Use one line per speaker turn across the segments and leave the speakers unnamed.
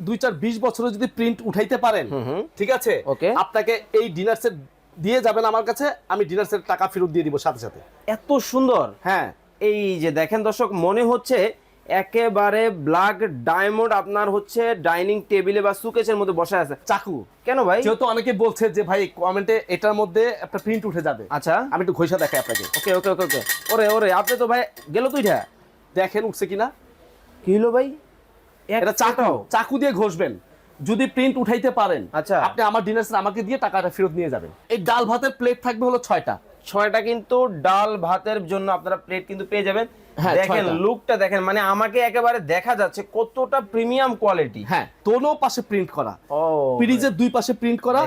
দুই চার বিশ বছরে যদি প্রিন্ট উঠাইতে পারেন ঠিক আছে. আপনাকে এই ডিনার সেট দিয়ে যাবেন আমার কাছে আমি ডিনার সেট টাকা ফেরত দিয়ে দিব সাথে সাথে।
এত সুন্দর।
হ্যাঁ।
এই যে দেখেন দর্শক মনে হচ্ছে একেবারে ব্ল্যাক ডায়মন্ড আপনার হচ্ছে ডাইনিং টেবিলে বা সুকেসের মধ্যে বসে আছে।
চাকু।
কেন ভাই?
যেহেতু অনেকে বলছে যে ভাই কমেন্টে এটার মধ্যে একটা প্রিন্ট উঠে যাবে।
আচ্ছা।
আমি একটু ঘষা দেখাই আপনাকে।
ওকে ওকে ওকে ওকে। ওরে ওরে আপনি তো ভাই গেল তুইটা
দেখেন উঠছে কিনা?
কি হলো ভাই?
এটা চাকু চাকু দিয়ে ঘষবেন। যদি প্রিন্ট উঠাইতে পারেন
আচ্ছা।
আপনি আমার ডিনার আমাকে দিয়ে টাকাটা ফেরত নিয়ে যাবেন। এই ডাল ভাতের প্লেট থাকবে হলো ছয়টা।
ছয়টা কিন্তু ডাল ভাতের জন্য আপনারা প্লেট কিন্তু পেয়ে যাবেন।
হ্যাঁ,
দেখেন লুকটা দেখেন মানে আমাকে একেবারে দেখা যাচ্ছে কতটা প্রিমিয়াম কোয়ালিটি
হ্যাঁ দোনো পাশে প্রিন্ট করা। পিরিজের দুই পাশে প্রিন্ট করা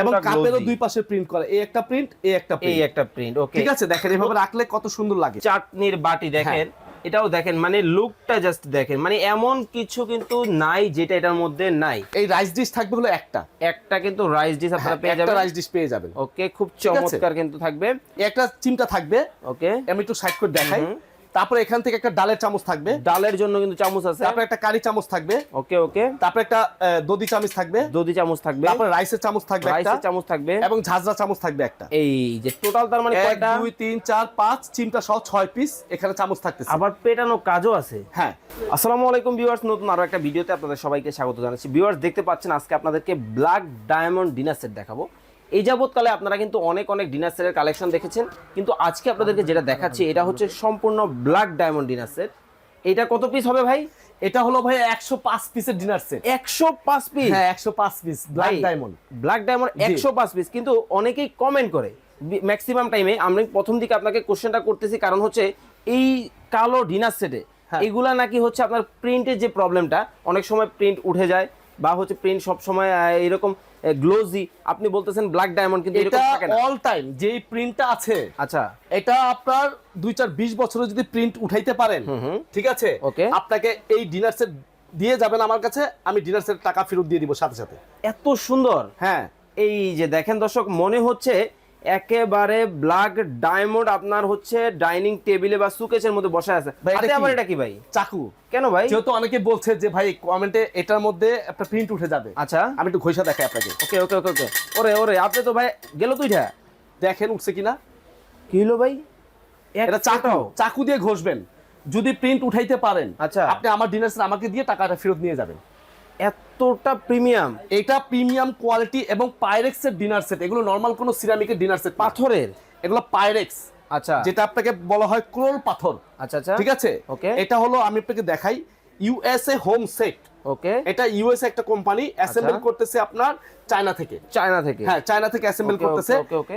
এবং কাপেরও দুই পাশে প্রিন্ট করা। এই একটা প্রিন্ট এই একটা
এই একটা প্রিন্ট ওকে
ঠিক আছে দেখেন এভাবে রাখলে কত সুন্দর লাগে।
চাটনির বাটি দেখেন। এটাও দেখেন মানে লুকটা জাস্ট দেখেন। মানে এমন কিছু কিন্তু নাই যেটা এটার মধ্যে নাই।
এই রাইস ডিশ থাকবে হলো একটা।
একটা কিন্তু রাইস ডিশ আপনারা পেয়ে
হ্যাঁ, একটা
যাবেন।
রাইস ডিশ পেয়ে যাবেন।
ওকে খুব চমৎকার কিন্তু থাকবে।
একটা চিমটা থাকবে।
ওকে
আমি একটু সাইড করে দেখাই। তারপরে এখান থেকে একটা ডালের চামচ থাকবে।
ডালের জন্য কিন্তু চামচ আছে।
তারপরে একটা কারি চামচ থাকবে।
ওকে ওকে।
তারপরে একটা দধি চামচ থাকবে।
দধি চামচ থাকবে।
তারপরে রাইসের চামচ থাকবে একটা।
রাইসের চামচ থাকবে।
এবং ঝাজরা চামচ থাকবে একটা।
এই যে টোটাল তার মানে কয়টা?
দুই তিন চার পাঁচ চিমটা সহ ছয় পিস এখানে চামচ থাকতেছে।
আবার পেটানো কাজও আছে।
হ্যাঁ।
আসসালামু আলাইকুম ভিউয়ার্স নতুন আরও একটা ভিডিওতে আপনাদের সবাইকে স্বাগত জানাচ্ছি। ভিউয়ার্স দেখতে পাচ্ছেন আজকে আপনাদেরকে ব্ল্যাক ডায়মন্ড ডিনার সেট দেখাবো। এই যাবৎকালে আপনারা কিন্তু অনেক অনেক ডিনার সেটের কালেকশন দেখেছেন। কিন্তু আজকে আপনাদেরকে যেটা দেখাচ্ছি এটা হচ্ছে সম্পূর্ণ ব্ল্যাক ডায়মন্ড ডিনার সেট এটা কত পিস হবে ভাই?
এটা হলো ভাই একশো পাঁচ পিসের ডিনার সেট
একশো পাঁচ পিস
হ্যাঁ একশো পাঁচ piece black diamond
black diamond একশো পাঁচ পিস কিন্তু অনেকেই কমেন্ট করে ম্যাক্সিমাম টাইমে আমি প্রথম দিকে আপনাকে কোশ্চেনটা করতেছি কারণ হচ্ছে এই কালো ডিনার সেটে
হ্যাঁ।
এগুলা নাকি হচ্ছে আপনার প্রিন্টের যে প্রবলেমটা অনেক সময় প্রিন্ট উঠে যায় বা হচ্ছে প্রিন্ট সব সময় এরকম গ্লোজি আপনি বলতেছেন ব্ল্যাক ডায়মন্ড কিন্তু
এটা অল টাইম যেই প্রিন্টটা আছে
আচ্ছা।
এটা আপনার দুই চার বিশ বছরে যদি প্রিন্ট উঠাইতে পারেন ঠিক আছে?
ওকে
আপনাকে এই ডিনার সেট দিয়ে যাবেন আমার কাছে আমি ডিনার সেট টাকা ফেরত দিয়ে দিব সাথে সাথে।
এত সুন্দর।
হ্যাঁ।
এই যে দেখেন দর্শক মনে হচ্ছে একেবারে ব্ল্যাক ডায়মন্ড আপনার হচ্ছে ডাইনিং টেবিলে বা সুকেসের মধ্যে বসে আছে। হাতে আবার এটা কি ভাই?
চাকু।
কেন ভাই?
যেহেতু অনেকে বলছে যে ভাই কমেন্টে এটার মধ্যে একটা প্রিন্ট উঠে যাবে।
আচ্ছা।
আমি একটু ঘষা দেখাই আপনাকে।
ওকে ওকে ওকে ওকে। ওরে ওরে আপনি তো ভাই গেল তুইটা
দেখেন উঠছে কিনা
কি হলো ভাই?
এটা চাকু? চাকু দিয়ে ঘষবেন। যদি প্রিন্ট উঠাইতে পারেন
আচ্ছা।
আপনি আমার ডিনার আমাকে দিয়ে টাকাটা ফেরত নিয়ে যাবেন।
এতটা প্রিমিয়াম
এটা প্রিমিয়াম কোয়ালিটি এবং পাইরেক্সের ডিনার সেট এগুলো নর্মাল কোনো সিরামিকের ডিনার সেট
পাথরের?
এগুলো পাইরেক্স
আচ্ছা।
যেটা আপনাকে বলা হয় ক্রোল পাথর
আচ্ছা আচ্ছা।
ঠিক আছে?
ওকে
এটা হলো আমি আপনাকে দেখাই। ইউএসএ হোম সেট
ওকে
এটা ইউএসএ একটা কোম্পানি অ্যাসেম্বল
আচ্ছা।
করতেছে আপনার চায়না থেকে।
চায়না থেকে।
হ্যাঁ চায়না থেকে অ্যাসেম্বল করতেছে.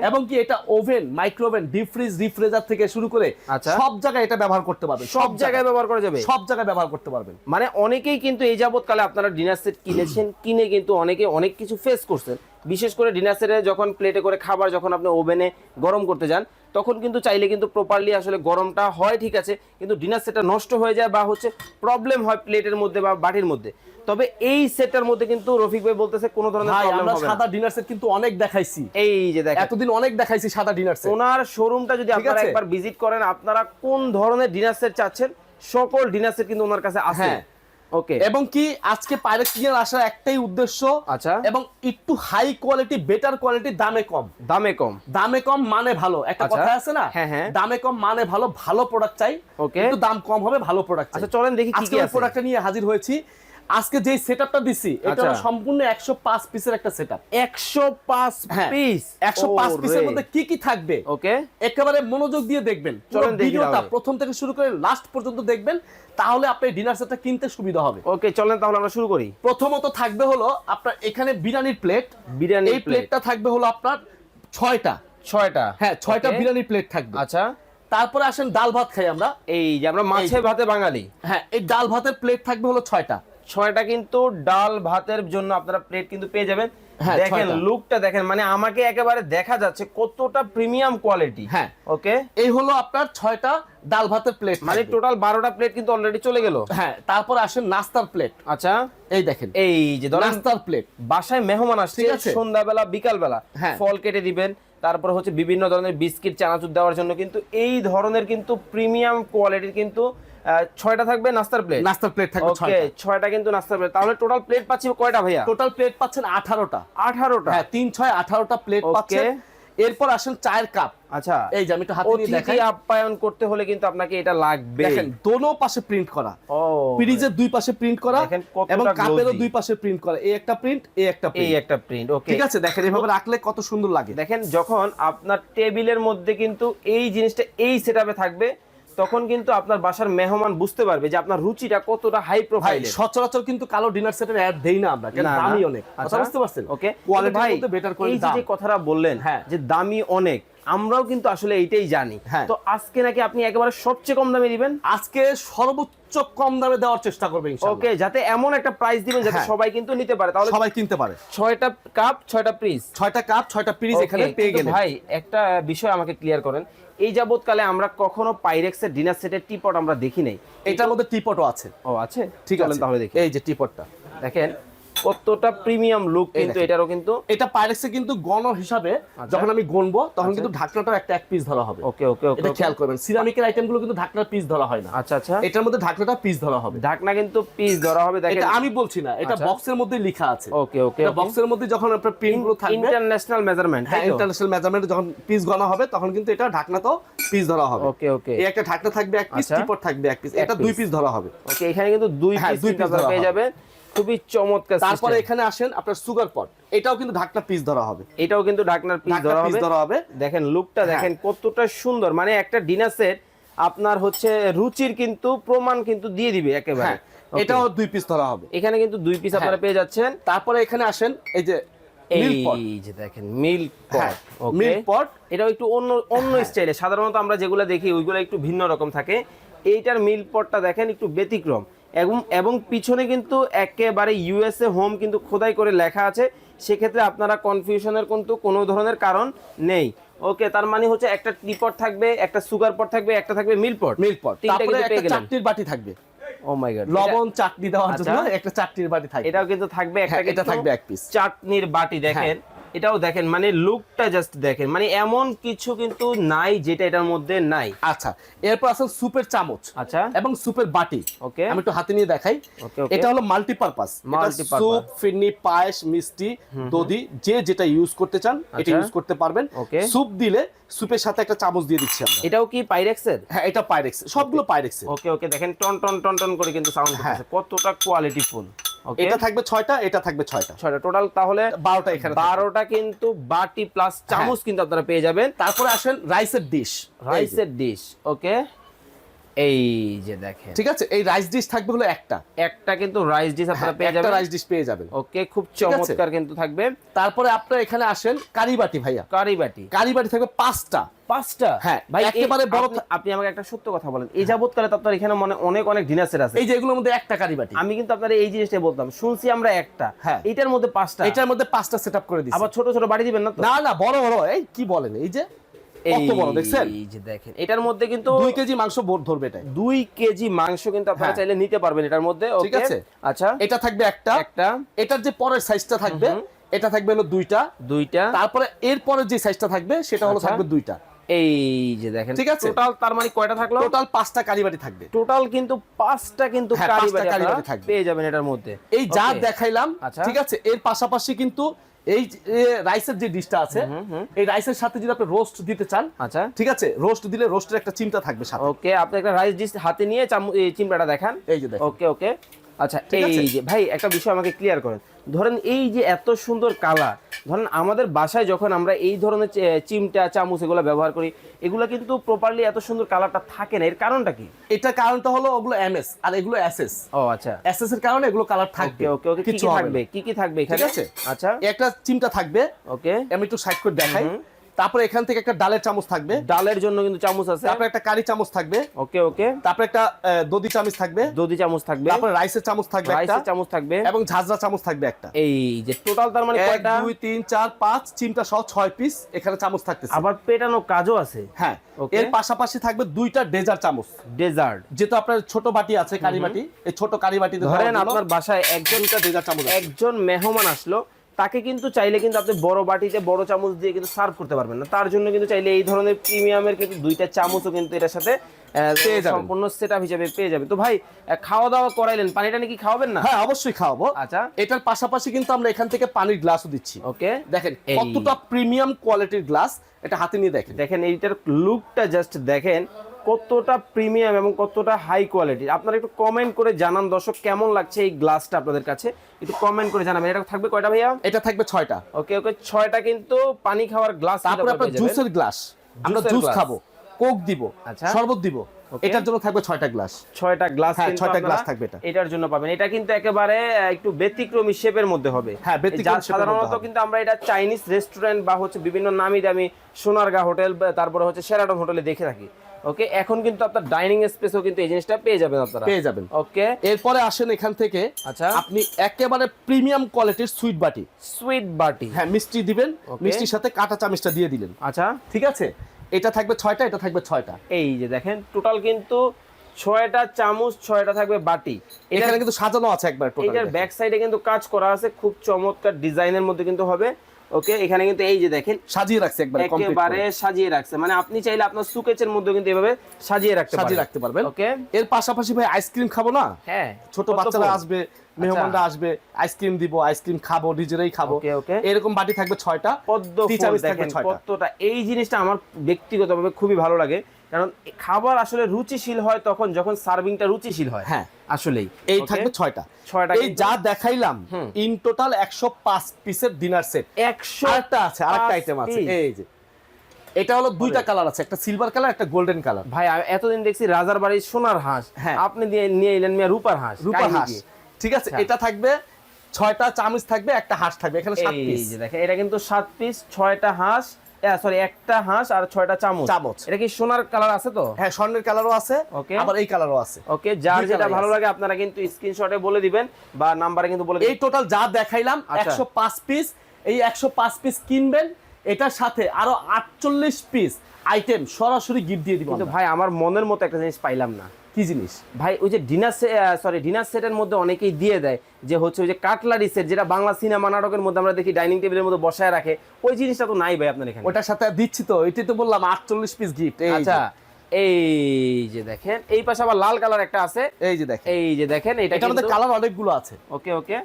এবং কি এটা oven micro oven deep fridge refrigerator থেকে শুরু করে
আচ্ছা।
সব জায়গায় এটা ব্যবহার করতে পারবেন।
সব জায়গায় ব্যবহার করা যাবে?
সব জায়গায় ব্যবহার করতে পারবেন।
মানে অনেকেই কিন্তু এই যাবৎকালে আপনারা ডিনার সেট কিনেছেন কিনে কিন্তু অনেকে অনেক কিছু ফেস করছেন। বিশেষ করে ডিনার সেটে যখন প্লেটে করে খাবার যখন আপনি ওভেনে গরম করতে যান তখন কিন্তু চাইলে কিন্তু প্রপারলি আসলে গরমটা হয় ঠিক আছে কিন্তু ডিনার সেটটা নষ্ট হয়ে যায় বা হচ্ছে প্রবলেম হয় প্লেটের মধ্যে বা বাটির মধ্যে। তবে এই সেটটার মধ্যে কিন্তু রফিক ভাই বলতেছে কোনো ধরনের প্রবলেম হবে না।
সাদা ডিনার সেট কিন্তু অনেক দেখাইছি।
এই যে দেখেন।
এতদিন অনেক দেখাইছি সাদা ডিনার সেট
ওনার শোরুমটা যদি আপনারা একবার ভিজিট করেন আপনারা কোন ধরনের ডিনার সেট চাচ্ছেন সকল ডিনার সেট কিন্তু ওনার কাছে আছে।
হ্যাঁ।
ওকে
এবং কি আজকে পাইরেক্স কিনার আসার একটাই উদ্দেশ্য?
আচ্ছা।
এবং একটু হাই কোয়ালিটি বেটার কোয়ালিটি দামে কম।
দামে কম।
দামে কম মানে ভালো। একটা
আচ্ছা।
কথা আছে না?
হ্যাঁ, হ্যাঁ।
দামে কম মানে ভালো ভালো প্রোডাক্ট চাই।
ওকে
একটু দাম কম হবে ভালো প্রোডাক্ট
আচ্ছা চলেন দেখি কি কি
প্রোডাক্ট নিয়ে হাজির হয়েছি। আজকে যে সেটআপটা দিছি এটা
আচ্ছা।
হলো সম্পূর্ণ 105 পিসের একটা সেটআপ
একশো পাঁচ
হ্যাঁ
পিস
105 পিসের মধ্যে কি কি থাকবে?
ওকে।
একেবারে মনোযোগ দিয়ে দেখবেন।
চলেন
ভিডিওটা প্রথম থেকে শুরু করে লাস্ট পর্যন্ত দেখবেন তাহলে আপনি ডিনার সেটটা কিনতে সুবিধা হবে।
ওকে চলেন তাহলে আমরা শুরু করি।
প্রথমত থাকবে হলো আপনার এখানে বিরিয়ানির প্লেট
বিরিয়ানির
এই প্লেটটা থাকবে হলো আপনার ছয়টা।
ছয়টা।
হ্যাঁ ছয়টা
Okay.
বিরিয়ানির প্লেট থাকবে।
আচ্ছা।
তারপরে আসেন ডাল ভাত খাই আমরা।
এই যে আমরা মাছে ভাতে বাঙালি।
হ্যাঁ এই ডাল ভাতের প্লেট থাকবে হলো ছয়টা।
ছয়টা কিন্তু ডাল ভাতের জন্য আপনারা প্লেট কিন্তু পেয়ে যাবেন।
হ্যাঁ,
দেখেন। লুকটা দেখেন মানে আমাকে একেবারে দেখা যাচ্ছে কতটা প্রিমিয়াম কোয়ালিটি
হ্যাঁ।
ওকে
এই হলো আপনার ছয়টা ডাল ভাতের প্লেট
মানে টোটাল বারোটা প্লেট কিন্তু অলরেডি চলে গেল।
হ্যাঁ তারপর আসেন নাস্তার প্লেট
আচ্ছা।
এই দেখেন।
এই যে
নাস্তার প্লেট
বাসায় মেহমান আসছে। সন্ধ্যাবেলা বিকালবেলা
হ্যাঁ।
ফল কেটে দিবেন তারপর হচ্ছে বিভিন্ন ধরনের বিস্কিট চানাচুর দেওয়ার জন্য কিন্তু এই ধরনের কিন্তু প্রিমিয়াম কোয়ালিটির কিন্তু ছয়টা থাকবে নাস্তার প্লেট
নাস্তার প্লেট থাকবে
ওকে
ছয়টা।
কিন্তু নাস্তার প্লেট তাহলে টোটাল প্লেট পাচ্ছি কয়টা ভাইয়া?
টোটাল প্লেট পাচ্ছেন আঠারোটা।
আঠারোটা?
হ্যাঁ তিন ছয় আঠারোটা প্লেট. পাচ্ছেন। এরপর আসেন চায়ের কাপ
আচ্ছা।
এই যে আমি একটু হাতে নিয়ে দেখাই।
আপ্যায়ন করতে হলে কিন্তু আপনাকে এটা লাগবে।
দেখেন দোনো পাশে প্রিন্ট করা।
ও।
ফ্রিজের দুই পাশে প্রিন্ট করা এবং কাপেরও দুই পাশে প্রিন্ট করা। এই একটা প্রিন্ট এই একটা প্রিন্ট এই
একটা প্রিন্ট ওকে
ঠিক আছে? দেখেন এভাবে রাখলে কত সুন্দর লাগে।
দেখেন যখন আপনার টেবিলের মধ্যে কিন্তু এই জিনিসটা এই সেটআপে থাকবে তখন কিন্তু আপনার বাসার মেহমান বুঝতে পারবে যে আপনার রুচিটা কতটা হাই
ভাই
প্রোফাইলের
সচরাচর কিন্তু কালো ডিনার সেটের অ্যাড দেই না আমরা কারণ
না, না।
দামি অনেক। কথা
আচ্ছা।
বুঝতে পারছেন?
ওকে ভাই
মধ্যে বেটার
এই
কোয়ালিটি দাম।
যে কথাটা বললেন
হ্যাঁ।
যে দামি অনেক আমরাও কিন্তু আসলে এইটাই জানি।
হ্যাঁ।
তো আজকে নাকি আপনি একেবারে সবচেয়ে কম দামে দিবেন?
আজকে সর্বোচ্চ কম দামে দেওয়ার চেষ্টা করবে ইনশাআল্লাহ।
ওকে যাতে এমন একটা প্রাইস দিবেন যাতে
হ্যাঁ।
সবাই কিন্তু নিতে পারে। তাহলে
সবাই কিনতে পারে।
ছয়টা কাপ ছয়টা পিস
ছয়টা কাপ ছয়টা পিস এখানে পেয়ে গেলে
ভাই একটা বিষয় আমাকে ক্লিয়ার করেন। এই যাবৎকালে আমরা কখনো পাইরেক্সের ডিনার সেটের টিপট আমরা দেখি নাই।
এটার মধ্যে টিপটও আছে।
ও আছে?
ঠিক আছে।
তাহলে দেখি।
এই যে টিপটটা।
দেখেন কতটা প্রিমিয়াম লুক কিন্তু এটারও কিন্তু
এটা পাইরেক্সে কিন্তু গণ হিসাবে
আচ্ছা।
যখন আমি গণবো তখন কিন্তু ঢাকনাটাও একটা এক পিস ধরা হবে।
ওকে ওকে ওকে
এটা খেয়াল করবেন সিরামিকের আইটেমগুলো কিন্তু ঢাকনার পিস ধরা হয় না।
আচ্ছা আচ্ছা।
এটার মধ্যে ঢাকনাটা পিস ধরা হবে।
ঢাকনা কিন্তু পিস ধরা হবে দেখেন।
এটা আমি বলছি না এটা
আচ্ছা।
বক্সের মধ্যে লেখা আছে।
ওকে ওকে
এটা বক্সের মধ্যে যখন আপনার প্রিন্টগুলো থাকবে
ইন্টারন্যাশনাল মেজারমেন্ট
হ্যাঁ ইন্টারন্যাশনাল মেজারমেন্ট যখন পিস গণা হবে তখন কিন্তু এটা ঢাকনাতেও পিস ধরা হবে।
ওকে ওকে।
এই একটা ঢাকনা থাকবে এক পিস
আচ্ছা।
টিপট থাকবে এক পিস এটা দুই পিস ধরা হবে।
ওকে এখানে কিন্তু দুই
হ্যাঁ,
পিস
দুই
কিন্তু
piece ধরা
পেয়ে
হবে।
যাবেন। খুবই চমৎকার
তারপরে এখানে আসেন আপনার সুগার পট এটাও কিন্তু ঢাকনা পিস ধরা হবে।
এটাও কিন্তু ঢাকনার পিস ধরা হবে।
ধরা হবে।
দেখেন লুকটা দেখেন কতটা সুন্দর। মানে একটা ডিনার সেট আপনার হচ্ছে রুচির কিন্তু প্রমাণ কিন্তু দিয়ে দিবে একেবারে।
হ্যাঁ এটাও দুই পিস ধরা হবে।
এখানে কিন্তু দুই পিস আপনারা
হ্যাঁ।
পেয়ে যাচ্ছেন।
তারপরে এখানে আসেন এই যে
এই যে দেখেন মিল্ক
হ্যাঁ
পট
মিল্ক পট
এটাও একটু অন্য অন্য স্টাইলে সাধারণত আমরা যেগুলো দেখি ওইগুলো একটু ভিন্ন রকম থাকে। এইটার মিল্ক পটটা দেখেন একটু ব্যতিক্রম। এবং এবং পিছনে কিন্তু একেবারে ইউএসএ হোম কিন্তু খোদাই করে লেখা আছে। সেক্ষেত্রে আপনারা কনফিউশনের কিন্তু কোনো ধরনের কারণ নেই। ওকে তার মানে হচ্ছে একটা টিপট থাকবে একটা সুগার পট থাকবে একটা থাকবে মিল পট
মিল পট তারপরে একটা চাটনির বাটি থাকবে।
ও মাই গড
লবণ চাটনি দেওয়ার
আচ্ছা।
জন্য একটা চাটনির বাটি থাকবে।
এটাও কিন্তু থাকবে একটা
হ্যাঁ, এটা থাকবে এক পিস
চাটনির বাটি দেখেন। এটাও দেখেন মানে লুকটা জাস্ট দেখেন। মানে এমন কিছু কিন্তু নাই যেটা এটার মধ্যে নাই।
আচ্ছা এরপর আছে সুপের চামচ
আচ্ছা।
এবং সুপের বাটি।
ওকে।
আমি একটু হাতে নিয়ে দেখাই। এটা হলো মাল্টিপারপাস। স্যুপ ফিরনি পায়েস মিষ্টি দধি যে যেটা ইউজ করতে চান এটা
আচ্ছা।
ইউজ করতে পারবেন।
ওকে।
স্যুপ দিলে স্যুপের সাথে একটা চামচ দিয়ে দিচ্ছি আমরা।
এটাও কি পাইরেক্সের
হ্যাঁ এটা পাইরেক্স সবগুলো পাইরেক্স
ওকে ওকে দেখেন টন টন টন টন করে কিন্তু সাউন্ড
হ্যাঁ।
করতেছে। কতটা কোয়ালিটি ফুল। ওকে
এটা থাকবে ছয়টা এটা থাকবে ছয়টা।
ছয়টা। টোটাল তাহলে
বারোটা এখানে
বারোটা কিন্তু বাটি প্লাস চামচ কিন্তু আপনারা পেয়ে যাবেন।
তারপরে আসেন রাইসের ডিশ
রাইসের ডিশ ওকে এই যে দেখেন।
ঠিক আছে? এই রাইস ডিশ থাকবে হলো একটা।
একটা কিন্তু রাইস ডিশ আপনারা
হ্যাঁ,
পেয়ে
একটা
যাবেন।
রাইস ডিশ পেয়ে যাবেন।
ওকে খুব চমৎকার কিন্তু থাকবে।
তারপরে আপনার এখানে আসেন কারিবাটি ভাইয়া।
কারি বাটি
কারিবাটি থাকবে পাঁচটা।
পাঁচটা?
হ্যাঁ,
ভাই
একেবারে বড়
আপনি- আপনি আমাকে একটা সত্য কথা বলেন। এই যাবৎকালে তো আপনার এখানে মনে অনেক অনেক ডিনার সেট আছে।
এই যে এগুলোর মধ্যে একটা কারিবাটি।
আমি কিন্তু আপনার এই জিনিসটাই বলতাম। শুনছি আমরা একটা।
হ্যাঁ।
এটার মধ্যে পাঁচটা।
এটার মধ্যে পাঁচটা সেট আপ করে দিচ্ছি
আবার ছোট ছোট বাড়ি দিবেন না
না না বড় বড়। এই কি বলেন? এই যে কত বড় দেখছেন?
এই যে দেখেন এটার মধ্যে কিন্তু
2 কেজি মাংস বোর ধরবে এটা
দুই কেজি মাংস কিন্তু আপনারা
হ্যাঁ।
চাইলে নিতে পারবেন এটার মধ্যে
ঠিক আছে।
আচ্ছা।
এটা থাকবে একটা।
একটা।
এটার যে পরের সাইজটা থাকবে এটা থাকবে হলো দুইটা।
দুইটা।
তারপরে এরপরে যে সাইজটা থাকবে সেটা হলো
আচ্ছা।
থাকবে দুইটা।
এই যে দেখেন
ঠিক আছে।
টোটাল তার মানে কয়টা থাকল?
টোটাল পাঁচটা থাকবে।
টোটাল কিন্তু পাঁচটা কিন্তু
হ্যাঁ, থাকবে।
পেয়ে যাবেন এটার মধ্যে।
এই যা দেখাইলাম
আচ্ছা।
ঠিক আছে? এর পাশাপাশি কিন্তু এই রাইসের যে ডিশটা আছে এই রাইসের সাথে যদি আপনি রোস্ট দিতে চান
আচ্ছা।
ঠিক আছে? রোস্ট দিলে রোস্টের একটা চিন্তা থাকবে সাথে।
ওকে আপনি একটা রাইস ডিশ হাতে নিয়ে চামু- এই দেখান।
এই যে
ওকে ওকে আচ্ছা এই যে ভাই একটা বিষয় আমাকে ক্লিয়ার করেন। ধরেন এই যে এত সুন্দর কালার ধরেন আমাদের বাসায় যখন আমরা এই ধরনের চিমটা চামচ এগুলো ব্যবহার করি এগুলো কিন্তু প্রপারলি এত সুন্দর কালারটা থাকে না। এর কারণটা কি?
এটা কারণটা হলো ওগুলো এমএস আর এগুলো এসএস
ও আচ্ছা।
এসএস এর কারণে এগুলো কালার থাকবে।
ওকে ওকে
কিছু
কি থাকবে? কি কি থাকবে এখানে?
ঠিক আছে?
আচ্ছা।
একটা চিমটা থাকবে।
ওকে
আমি একটু সাইড করে দেখাই। তারপরে এখান থেকে একটা ডালের চামচ থাকবে।
ডালের জন্য কিন্তু চামচ আছে।
তারপরে একটা কারি চামচ থাকবে।
ওকে ওকে।
তারপরে একটা দধি চামচ থাকবে।
দধি চামচ থাকবে।
তারপরে রাইসের চামচ থাকবে একটা।
রাইসের চামচ থাকবে।
এবং ঝাঁঝরা চামচ থাকবে একটা।
এই যে টোটাল তার মানে কয়টা?
দুই তিন চার পাঁচ চিমটা সহ ছয় পিস এখানে চামচ থাকতেছে।
আবার পেটানো কাজও আছে।
হ্যাঁ. এর পাশাপাশি থাকবে দুইটা ডেজার্ট চামচ।
ডেজার্ট।
যেহেতু আপনার ছোট বাটি আছে কারি বাটি এই ছোট কারি বাটিতে
ধরেন আপনার বাসায় একজন
দুইটা ডেজার চামচ
একজন মেহমান আসলো। তাকে কিন্তু চাইলে কিন্তু আপনি বড় বাটিতে বড় চামচ দিয়ে কিন্তু সার্ভ করতে পারবেন না। তার জন্য কিন্তু চাইলে এই ধরনের প্রিমিয়ামের কিন্তু দুইটা চামচও কিন্তু এটার সাথে
পেয়ে যাবেন।
সম্পূর্ণ সেটআপ হিসেবে পেয়ে যাবে তো ভাই খাওয়া দাওয়া করাইলেন পানিটা নাকি খাওয়াবেন না?
হ্যাঁ অবশ্যই খাওয়াবো।
আচ্ছা।
এটার পাশাপাশি কিন্তু আমরা এখান থেকে পানির গ্লাসও দিচ্ছি।
ওকে।
দেখেন। কতটা প্রিমিয়াম কোয়ালিটির গ্লাস এটা হাতে নিয়ে দেখেন।
দেখেন এইটার লুকটা জাস্ট দেখেন। কতটা প্রিমিয়াম এবং কতটা হাই কোয়ালিটির আপনারা একটু কমেন্ট করে জানান দর্শক কেমন লাগছে এই গ্লাসটা আপনাদের কাছে? একটু কমেন্ট করে জানাবেন। এটা থাকবে কয়টা ভাইয়া?
এটা থাকবে ছয়টা।
ওকে ওকে ছয়টা কিন্তু পানি খাওয়ার গ্লাস
তারপরে আপনার জুসের গ্লাস। আমরা জুস খাব কোক দিব
আচ্ছা।
শরবত দিব। এটার জন্য থাকবে ছয়টা গ্লাস।
ছয়টা গ্লাস
হ্যাঁ, ছয়টা glass থাকবে এটা।
এটার জন্য পাবেন। এটা কিন্তু একেবারে একটু ব্যতিক্রমী শেপের মধ্যে হবে।
হ্যাঁ, ব্যতিক্রমী
সাধারণত কিন্তু আমরা এটা চাইনিজ রেস্টুরেন্ট বা হচ্ছে বিভিন্ন নামি দামি সোনারগা হোটেল তারপরে হচ্ছে সেরাটন হোটেলে দেখে থাকি। ওকে? এখন কিন্তু আপনার ডাইনিং স্পেসও কিন্তু এই জিনিসটা পেয়ে যাবেন আপনারা।
পেয়ে যাবেন।
ওকে?
এরপরে আসেন এখান থেকে
আচ্ছা।
আপনি একেবারে প্রিমিয়াম কোয়ালিটির সুইট বাটি।
সুইট বাটি।
হ্যাঁ মিষ্টি দিবেন মিষ্টির সাথে কাঁটা চামিচটা দিয়ে দিলেন।
আচ্ছা।
ঠিক আছে? এটা থাকবে ছয়টা এটা থাকবে ছয়টা।
এই যে দেখেন টোটাল কিন্তু ছয়টা চামচ ছয়টা থাকবে বাটি। এটা
এখানে কিন্তু সাজানো আছে একবার টোটাল
এটার ব্যাক সাইডে কিন্তু কাজ করা আছে খুব চমৎকার ডিজাইনের মধ্যে কিন্তু হবে। ওকে? এখানে কিন্তু এই যে দেখেন
সাজিয়ে রাখছে একবার
একেবারে সাজিয়ে রাখছে। মানে আপনি চাইলে আপনার সুকেচের মধ্যে কিন্তু এভাবে সাজিয়ে রাখতে
সাজিয়ে রাখতে পারবেন।
ওকে?
এর পাশাপাশি ভাই আইসক্রিম খাব না?
হ্যাঁ
ছোট বাচ্চারা আসবে মেহমানরা আসবে আইসক্রিম দিব আইসক্রিম খাব নিজেরাই খাব। এরকম বাটি থাকবে ছয়টা
পদ্ম
টি
ফুল
থাকবে ছয়টা।
কতটা। এই জিনিসটা আমার ব্যক্তিগতভাবে খুবই ভালো লাগে। কারণ খাবার আসলে রুচিশীল হয় তখন যখন সার্ভিংটা রুচিশীল হয়।
হ্যাঁ
আসলেই।
এই থাকবে ছয়টা।
ছয়টা
এই যা দেখাইলাম ইন টোটাল একশো পাঁচ পিসের ডিনার সেট
একশো
আরেকটা আছে আরেকটা আইটেম আছে। এই যে। এটা হলো দুইটা কালার আছে একটা সিলভার কালার একটা গোল্ডেন কালার
ভাই আমি এতদিন দেখছি রাজার বাড়ির সোনার হাঁস।
হ্যাঁ।
আপনি দিয়ে নিয়ে এলেন মিয়া রূপার হাঁস
রূপা
কাহিনী
হাঁস। ঠিক আছে
আচ্ছা।
এটা থাকবে ছয়টা চামচ থাকবে একটা হাঁস থাকবে এখানে সাত
এই
পিস
যে দেখেন এটা কিন্তু সাত পিস ছয়টা হাঁস সরি একটা হাঁস আর ছয়টা চামচ
চামচ।
এটা কি সোনার কালার আছে তো
হ্যাঁ স্বর্ণের কালারও আছে
Okay.
আবার এই কালারও আছে
ওকে যার যেটা ভালো লাগে আপনারা কিন্তু স্ক্রিনশটে বলে দিবেন বা নাম্বারে কিন্তু বলে
এই টোটাল যা দেখাইলাম
আচ্ছা।
একশো পাঁচ পিস এই একশো পাঁচ পিস কিনবেন এটার সাথে আরও আটচল্লিশ পিস আইটেম সরাসরি গিফট দিয়ে দিব
কিন্তু ভাই আমার মনের মতো একটা জিনিস পাইলাম না
কি জিনিস?
ভাই ওই যে ডিনার সরি ডিনার সেটের মধ্যে অনেকেই দিয়ে দেয় যে হচ্ছে ওই যে কাটলারি সেট যেটা বাংলা সিনেমা নাটকের মধ্যে আমরা দেখি ডাইনিং টেবিলের মধ্যে বসায় রাখে ওই জিনিসটা তো নাই ভাই আপনার এখানে।
ওটার সাথে দিচ্ছি তো এটাই তো বললাম আটচল্লিশ পিস গিফট
আচ্ছা এই যে দেখেন এই পাশে আবার লাল কালার একটা আছে।
এই যে দেখেন।
এই যে দেখেন এটা
এটার মধ্যে
কিন্তু
কালার অনেকগুলো আছে।
ওকে ওকে।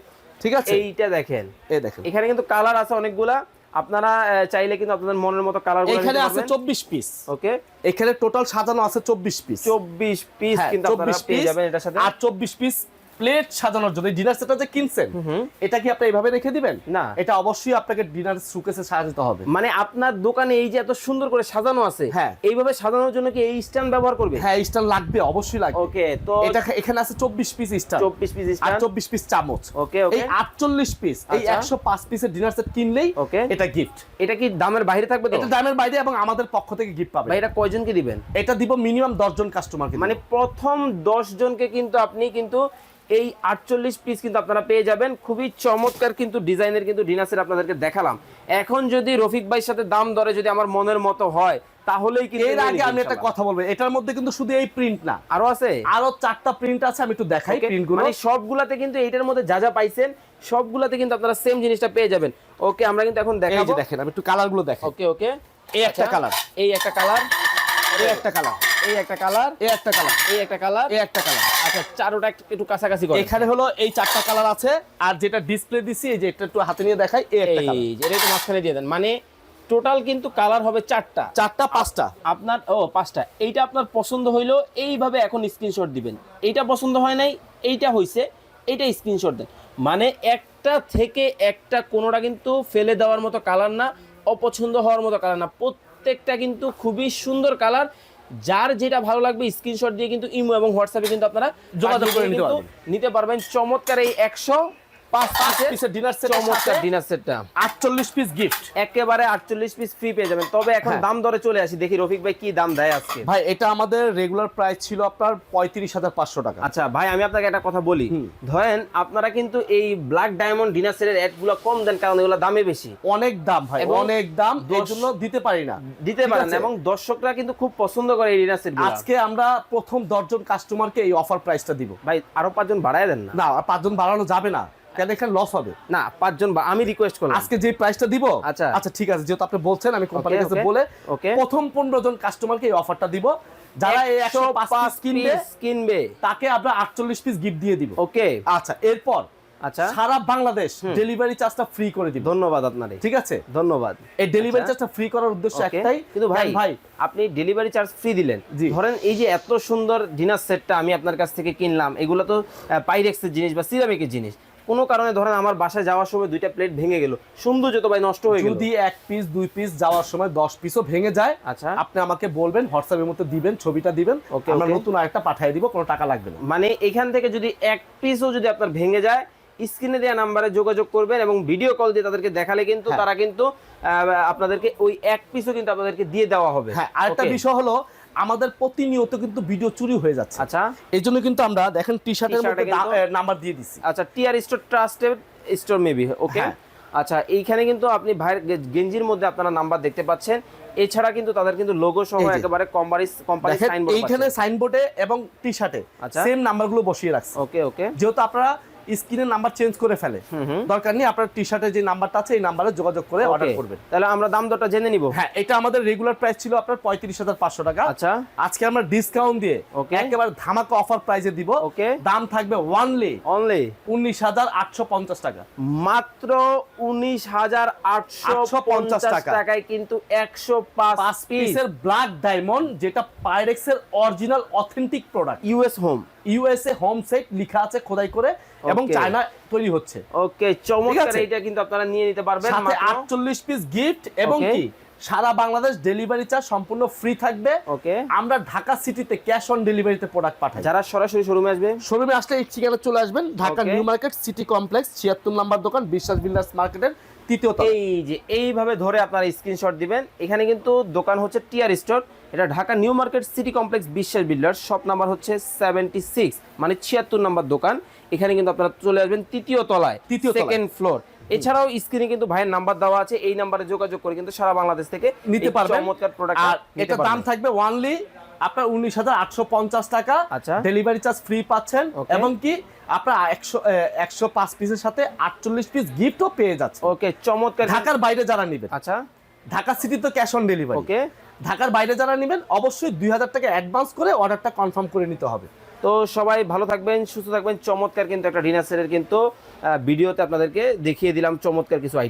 ঠিক আছে?
এইটা দেখেন।
এই দেখেন।
এখানে কিন্তু কালার আছে অনেকগুলা। আপনারা চাইলে কিন্তু আপনাদের মনের মতো কালার
এখানে আছে চব্বিশ পিস
ওকে
এখানে টোটাল সাজানো আছে চব্বিশ পিস
চব্বিশ পিস কিন্তু আপনারা পেয়ে যাবেন এটার সাথে।
আর চব্বিশ পিস প্লেট সাজানোর জন্য ডিনার সেটটা যে কিনছেন এটা কি আপনি এইভাবে রেখে দিবেন?
না।
এটা অবশ্যই আপনাকে ডিনার সুকেসে সাজাতে হবে।
মানে আপনার দোকানে এই যে এত সুন্দর করে সাজানো আছে
হ্যাঁ।
এইভাবে সাজানোর জন্য কি এই স্ট্যান্ড ব্যবহার করবে?
হ্যাঁ স্টার লাগবে অবশ্যই লাগবে।
ওকে তো
এটা এখানে আছে চব্বিশ পিস স্টার
চব্বিশ পিস স্ট্যান্ড
আর
স্ট্যান্ড
চব্বিশ পিস চামচ।
Okay okay.
এই আটচল্লিশ পিস এই
আচ্ছা।
একশো পাঁচ পিসের ডিনার সেট কিনলেই
ওকে।
এটা গিফট
এটা কি দামের বাইরে থাকবে তো?
এটা দামের বাইরে এবং আমাদের পক্ষ থেকে গিফট পাবে
ভাই এটা কয়জনকে দিবেন?
এটা দিব মিনিমাম দশ জন কাস্টমারকে
মানে প্রথম দশ জনকে কিন্তু আপনি কিন্তু এই আটচল্লিশ পিস কিন্তু আপনারা পেয়ে যাবেন। খুবই চমৎকার কিন্তু ডিজাইনের কিন্তু ডিনার আপনাদেরকে দেখালাম। এখন যদি রফিক ভাইয়ের সাথে দাম দরে যদি আমার মনের মতো হয় তাহলেই কিন্তু
এর আগে আমি একটা কথা বলব এটার মধ্যে কিন্তু শুধু এই প্রিন্ট না।
আরও আছে?
আরও চারটা প্রিন্ট আছে আমি একটু দেখাই
Okay?
প্রিন্টগুলো।
মানে সবগুলাতে কিন্তু এইটার মধ্যে যা যা পাইছেন সবগুলাতে কিন্তু আপনারা সেম জিনিসটা পেয়ে যাবেন। ওকে আমরা কিন্তু এখন দেখাবো
যে দেখেন আমি একটু কালারগুলো দেখাই।
ওকে ওকে
এই একটা কালার
এই একটা কালার
এই একটা কালার
এই একটা কালার
এই একটা কালার
এই একটা কালার
এই একটা কালার
আচ্ছা চারোটা একটু- কাছাকাছি করে
এখানে হলো এই চারটা কালার আছে আর যেটা ডিসপ্লে দিছি এই যে এটা একটু হাতে নিয়ে দেখাই এই একটা কালার
এই যে এটা মাঝখানে দিয়ে দেন। মানে টোটাল কিন্তু কালার হবে চারটা।
চারটা পাঁচটা।
আপনার ও পাঁচটা। এইটা আপনার পছন্দ হইল এইভাবে এখন স্ক্রিনশট দিবেন। এইটা পছন্দ হয় নাই এইটা হইছে এইটা স্ক্রিনশট দেন। মানে একটা থেকে একটা কোনোটা কিন্তু ফেলে দেওয়ার মতো কালার না অপছন্দ হওয়ার মতো কালার না। প্রত্যেকটা কিন্তু খুবই সুন্দর কালার যার যেটা ভালো লাগবে স্ক্রিনশট দিয়ে কিন্তু ইমো এবং হোয়াটসঅ্যাপে কিন্তু আপনারা
যোগাযোগ করে নিতে পারবেন।
নিতে পারবেন চমৎকার এই একশো পাঁচ পিসের
পিসের ডিনার সেট
চমৎকার ডিনার সেটটা
আটচল্লিশ পিস গিফট
একেবারে আটচল্লিশ পিস ফ্রি পেয়ে যাবেন। তবে এখন
হ্যাঁ।
দাম দরে চলে আসি। দেখি রফিক ভাই কি দাম দেয় আজকে।
ভাই এটা আমাদের রেগুলার প্রাইস ছিল আপনার পঁয়ত্রিশ হাজার পাঁচশো টাকা।
আচ্ছা ভাই আমি আপনাকে একটা কথা বলি। ধরেন আপনারা কিন্তু এই ব্ল্যাক ডায়মন্ড ডিনার সেটের অ্যাডগুলো কম দেন কারণ এগুলো দামে বেশি।
অনেক দাম ভাই অনেক দাম এর
দশ-
জন্য দিতে পারি না।
দিতে পারেন এবং দর্শকরা কিন্তু খুব পছন্দ করে এই ডিনার সেট
আজকে আমরা প্রথম দশজন কাস্টমারকে এই অফার প্রাইসটা দিব।
ভাই আরও পাঁচজন বাড়ায় দেন না
পাঁচজন বাড়ানো যাবে না। কেন এখানে লস হবে।
না পাঁচজন বা আমি রিকোয়েস্ট করলাম।
আজকে যে প্রাইসটা দিব
আচ্ছা।
আচ্ছা ঠিক আছে যেহেতু আপনি বলছেন আমি কোম্পানির কাছে বলে. প্রথম পনেরো জন কাস্টমারকে এই অফারটা দিব। যারা এই একশো পাঁচ কিনবে
কিনবে।
তাকে আমরা আটচল্লিশ পিস গিফট দিয়ে দিব।
ওকে
আচ্ছা এরপর
আচ্ছা।
সারা বাংলাদেশ ডেলিভারি চার্জটা ফ্রি করে দিব।
ধন্যবাদ আপনারে।
ঠিক আছে?
ধন্যবাদ।
এই ডেলিভারি। চার্জটা ফ্রি করার উদ্দেশ্য একটাই।
কিন্তু ভাই
ভাই।
আপনি ডেলিভারি চার্জ ফ্রি দিলেন। ধরেন এই যে এত সুন্দর ডিনার সেটটা আমি আপনার কাছ থেকে কিনলাম এগুলো তো পাইরেক্সের জিনিস বা সিরামিকের জিনিস। কোনো কারণে ধরেন আমার বাসায় যাওয়ার সময় দুইটা প্লেট ভেঙে গেল। সৌন্দর্য তো ভাই নষ্ট হয়ে গেল।
যদি এক পিস দুই পিস যাওয়ার সময় দশ পিসও ভেঙে যায়
আচ্ছা।
আপনি আমাকে বলবেন হোয়াটসঅ্যাপের মধ্যে দিবেন ছবিটা দিবেন
ওকে
আমরা নতুন আরেকটা পাঠিয়ে দিব কোনো টাকা লাগবে না।
মানে এখান থেকে যদি এক পিসও যদি আপনার ভেঙে যায় স্ক্রিনে দেওয়া নাম্বারে যোগাযোগ করবেন এবং ভিডিও কল দিয়ে তাদেরকে দেখালে কিন্তু
হ্যাঁ।
তারা কিন্তু আপনাদেরকে ওই এক পিসও কিন্তু আপনাদেরকে দিয়ে দেওয়া হবে।
হ্যাঁ আরেকটা বিষয় হলো আমাদের প্রতিনিয়ত কিন্তু ভিডিও চুরি হয়ে যাচ্ছে।
আচ্ছা।
এই জন্য কিন্তু আমরা দেখেন টি শার্টের মধ্যে নাম্বার দিয়ে দিচ্ছি
আচ্ছা TR store trusted store maybe okay. আচ্ছা এইখানে কিন্তু আপনি ভাইয়ের গেঞ্জির মধ্যে আপনারা নাম্বার দেখতে পাচ্ছেন। এছাড়া কিন্তু তাদের কিন্তু লোগো সহ একেবারে কোম্পানি কোম্পানি সাইনবোর্ড
এইখানে সাইনবোর্ডে এবং টি শার্টে। সেম নাম্বারগুলো বসিয়ে রাখছি।
ওকে ওকে
যেহেতু আপনারা স্ক্রিনের নাম্বার চেঞ্জ করে ফেলে। দরকার নেই আপনার টি শার্টের যে নাম্বারটা আছে এই নাম্বারে যোগাযোগ করে অর্ডার করবেন।
তাহলে আমরা দাম দরটা জেনে নিব।
হ্যাঁ এটা আমাদের রেগুলার প্রাইস ছিল আপনার পঁয়ত্রিশ হাজার পাঁচশো টাকা।
আচ্ছা।
আজকে আমরা ডিসকাউন্ট দিয়ে. একেবারে ধামাকা অফার প্রাইসে দিব।
ওকে
দাম থাকবে ওয়ানলি
অনলি
উনিশ হাজার আটশো পঞ্চাশ টাকা।
মাত্র উনিশ হাজার আটশো পঞ্চাশ
টাকা।
টাকায় কিন্তু একশো পাঁচ
পাঁচ
পিস
পিসের ব্ল্যাক ডায়মন্ড যেটা পাইরেক্সের original authentic product
US home
USA home set লেখা আছে খোদাই করে এবং চায়না তৈরি হচ্ছে।
ওকে চমৎকার? এইটা কিন্তু আপনারা নিয়ে নিতে পারবেন
সাথে
মাত্র।
আটচল্লিশ পিস গিফট এবং কি? সারা বাংলাদেশ ডেলিভারি চার্জ সম্পূর্ণ ফ্রি থাকবে।
ওকে
আমরা ঢাকা সিটিতে ক্যাশ অন ডেলিভারিতে প্রোডাক্ট পাঠাই।
যারা সরাসরি শোরুমে আসবে?
শোরুমে আসলে এই ঠিকানা চলে আসবেন Dhaka New Market City Complex ছিয়াত্তর নাম্বার দোকান বিশ্বাস বিল্ডার্স মার্কেটের তৃতীয়
এই যে এইভাবে ধরে আপনারা স্ক্রিনশট দিবেন। এখানে কিন্তু দোকান হচ্ছে টিআর স্টোর এটা Dhaka New Market City Complex Biswas builder. Shop number হচ্ছে সেভেন্টি সিক্স মানে ছিয়াত্তর নাম্বার দোকান। এখানে কিন্তু আপনারা চলে আসবেন তৃতীয় তলায়
তৃতীয়
সেকেন্ড ফ্লোর এছাড়াও স্ক্রিনে কিন্তু ভাইয়ের নাম্বার দেওয়া আছে। এই নাম্বারে যোগাযোগ করে কিন্তু সারা বাংলাদেশ থেকে
নিতে
এই
পারবেন।
চমৎকার প্রোডাক্ট
আর এটা দাম থাকবে ওয়ানলি আপনার উনিশ হাজার আটশো পঞ্চাশ টাকা।
আচ্ছা।
ডেলিভারি চার্জ ফ্রি পাচ্ছেন. এবং কি আপনার একশো একশো পাঁচ পিসের সাথে আটচল্লিশ পিস গিফটও পেয়ে যাচ্ছে
ওকে চমৎকার।
ঢাকার বাইরে যারা নেবেন।
আচ্ছা।
ঢাকা সিটি তো ক্যাশ অন ডেলিভারি
ওকে।
ঢাকার বাইরে যারা নেবেন অবশ্যই দুই হাজার টাকা অ্যাডভান্স করে অর্ডারটা কনফার্ম করে নিতে হবে।
তো সবাই ভালো থাকবেন সুস্থ থাকবেন চমৎকার কিন্তু একটা ডিনার সেটের কিন্তু ভিডিওতে আপনাদেরকে দেখিয়ে দিলাম চমৎকার কিছু আইটেম